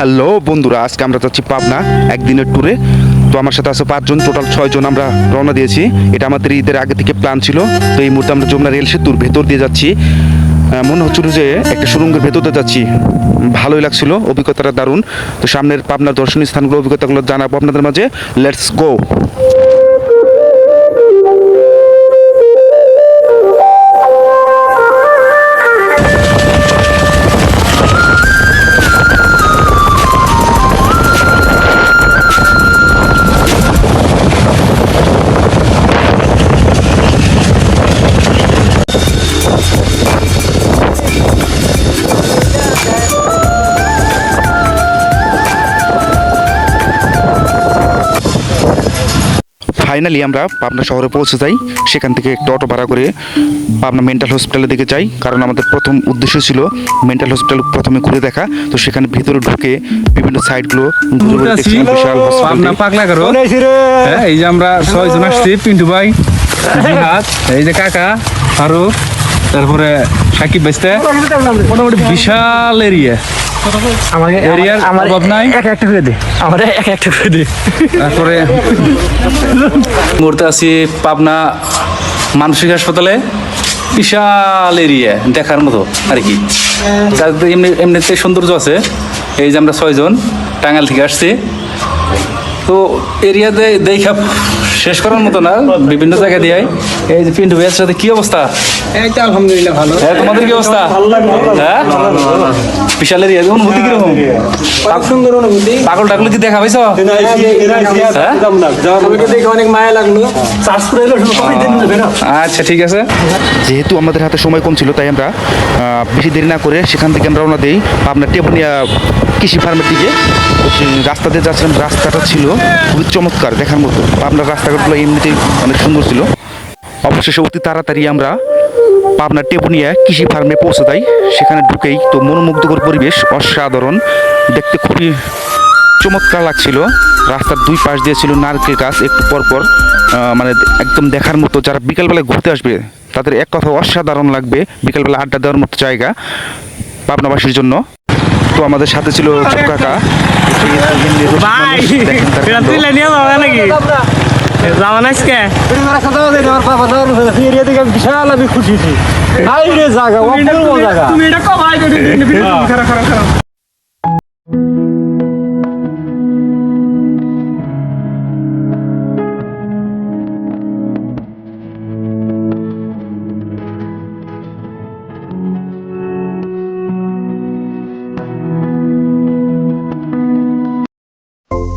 Hello বন্ধুরা, আজকে আমরা যাচ্ছি পাবনা একদিনের ট্যুরে তো আমার সাথে আছে পাঁচজন টোটাল ছয়জন আমরা রওনা দিয়েছি। এটা আমাদের ঈদের আগে থেকে প্ল্যান ছিল। তো এই মুহূর্তে আমরা যমুনা রেল সেতুর ভেতর দিয়ে যাচ্ছি। মনে হচ্ছিল যে একটা সুরঙ্গের ভেতর দিয়ে যাচ্ছি। ভালোই লাগছিল, অভিজ্ঞতাটা দারুণ। তো সামনের পাবনার দর্শনীয় স্থানগুলো অভিজ্ঞতাগুলো জানাব আপনাদের মাঝে। লেটস গো ফাইনালি আমরা পাবনা শহরে পৌঁছে যাই। সেখান থেকে একটু অটো ভাড়া করে পাবনা মেন্টাল হসপিটালের দিকে যাই। কারণ আমাদের প্রথম উদ্দেশ্য ছিল মেন্টাল হসপিটাল প্রথমে ঘুরে দেখা। তো সেখানে ভিতরে ঢুকে বিভিন্ন সাইডগুলো ঘুরে হ্যাঁ এই যে আমরা ছয়জন আসছি পিন্টু ভাই এই যে কাকা ফারুক। তারপরে সাকিব বেসতে মোটামুটি বিশাল এরিয়া আমাকে এরিয়ার আমার অভাব নাই। এক একটা করে দে। আমার এক একটা করে দে। তারপরে মুহূর্তে আছি পাবনা মানসিক হাসপাতালে। বিশাল এরিয়া দেখার মতো আর কি। এমনি এমনিতে সৌন্দর্য আছে। এই যে আমরা ছয়জন টাঙ্গাল থেকে আসছি। তো এরিয়াতে দেখা শেষ করার মতো না বিভিন্ন জায়গা দিয়ে এই যে পিন্টু ভাইয়ের সাথে কি অবস্থা? এই তো আলহামদুলিল্লাহ ভালো। হ্যাঁ তোমাদের কি অবস্থা? হ্যাঁ? বিশাল এরিয়া অনুভূতি কীরকম? সুন্দর অনুভূতি। পাগল টাগল কি দেখা পাইছ? হ্যাঁ আমাকে দেখে অনেক মায়া লাগল। চার্জ করে এলো সবাই দিন দেবে না। আচ্ছা ঠিক আছে। যেহেতু আমাদের হাতে সময় কম ছিল তাই আমরা বেশি দেরি না করে সেখান থেকে আমরা রওনা দিই আপনার টেপনিয়া কৃষি ফার্মের দিকে। দিয়ে যাচ্ছিলাম রাস্তাটা ছিল খুবই চমৎকার দেখার মতো। আপনার রাস্তাঘাটগুলো এমনিতেই অনেক সুন্দর ছিল। অবশেষে অতি তাড়াতাড়ি আমরা পাবনা টেপুনিয়া কৃষি ফার্মে পৌঁছে দেয় সেখানে ঢুকেই তো মনোমুগ্ধকর পরিবেশ অসাধারণ। দেখতে খুবই চমৎকার লাগছিল। রাস্তার দুই পাশ দিয়ে ছিল নারকেল গাছ একটু পরপর মানে একদম দেখার মতো যারা বিকালবেলা ঘুরতে আসবে তাদের এক কথা অসাধারণ লাগবে বিকালবেলা আড্ডা দেওয়ার মতো জায়গা পাবনাবাসীর জন্য। তো আমাদের সাথে ছিল ছোট কাকা দেখেন তার যাওয়া না। আজকে বিশাল আমি খুশি হাই রে জায়গা অপূর্ব জায়গা। তুমি এটা কমাই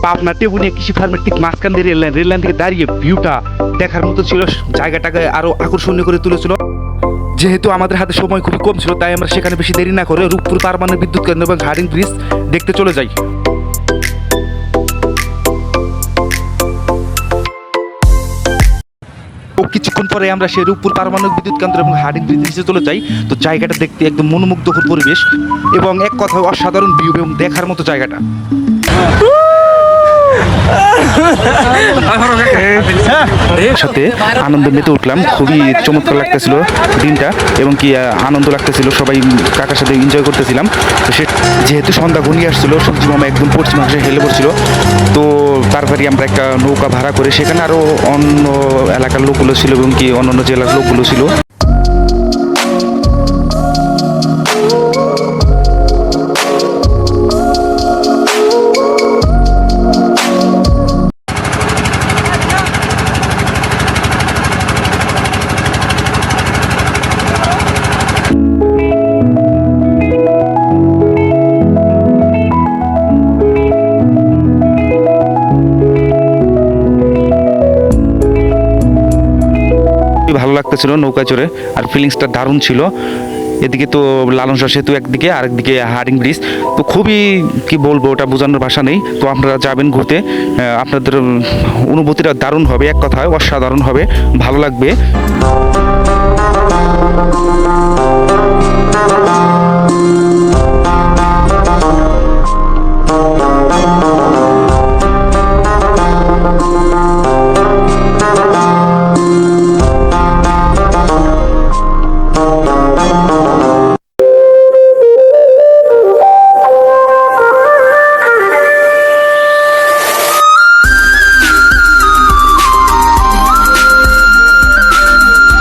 পাবনা টেবুনিয়া কৃষি ফার্মের ঠিক মাঝখান দিয়ে রেল লাইন রেল লাইন থেকে দাঁড়িয়ে ভিউটা দেখার মতো ছিল। জায়গাটাকে আরও আকর্ষণীয় করে তুলেছিল। যেহেতু আমাদের হাতে সময় খুবই কম ছিল, তাই আমরা সেখানে বেশি দেরি না করে রূপপুর পারমাণবিক বিদ্যুৎ কেন্দ্র এবং হার্ডিং ব্রিজ দেখতে চলে যাই। কিছুক্ষণ পরে আমরা সেই রূপপুর পারমাণবিক বিদ্যুৎ কেন্দ্র এবং হার্ডিং ব্রিজ নিচে চলে যাই। তো জায়গাটা দেখতে একদম মনোমুগ্ধকর পরিবেশ এবং এক কথায় অসাধারণ ভিউ এবং দেখার মতো জায়গাটা। সাথে আনন্দ মেতে উঠলাম। খুবই চমৎকার লাগতেছিল দিনটা এবং কি আনন্দ লাগতেছিল। সবাই কাকার সাথে এনজয় করতেছিলাম। তো সে যেহেতু সন্ধ্যা ঘনিয়ে আসছিল, সবজি মামা একদম পশ্চিম অংশে হেলে পড়ছিল। তো তারপরে আমরা একটা নৌকা ভাড়া করে সেখানে আরও অন্য এলাকার লোকগুলো ছিল এবং কি অন্য অন্য জেলার লোকগুলো ছিল। ভালো লাগতেছিল নৌকা চড়ে। আর ফিলিংসটা দারুণ ছিল। এদিকে তো লালন শাহ সেতু একদিকে, আরেকদিকে হার্ডিং ব্রিজ। তো খুবই, কি বলব, ওটা বোঝানোর ভাষা নেই। তো আপনারা যাবেন ঘুরতে। আপনাদের অনুভূতিটা দারুণ হবে, এক কথায়, অসাধারণ হবে, ভালো লাগবে।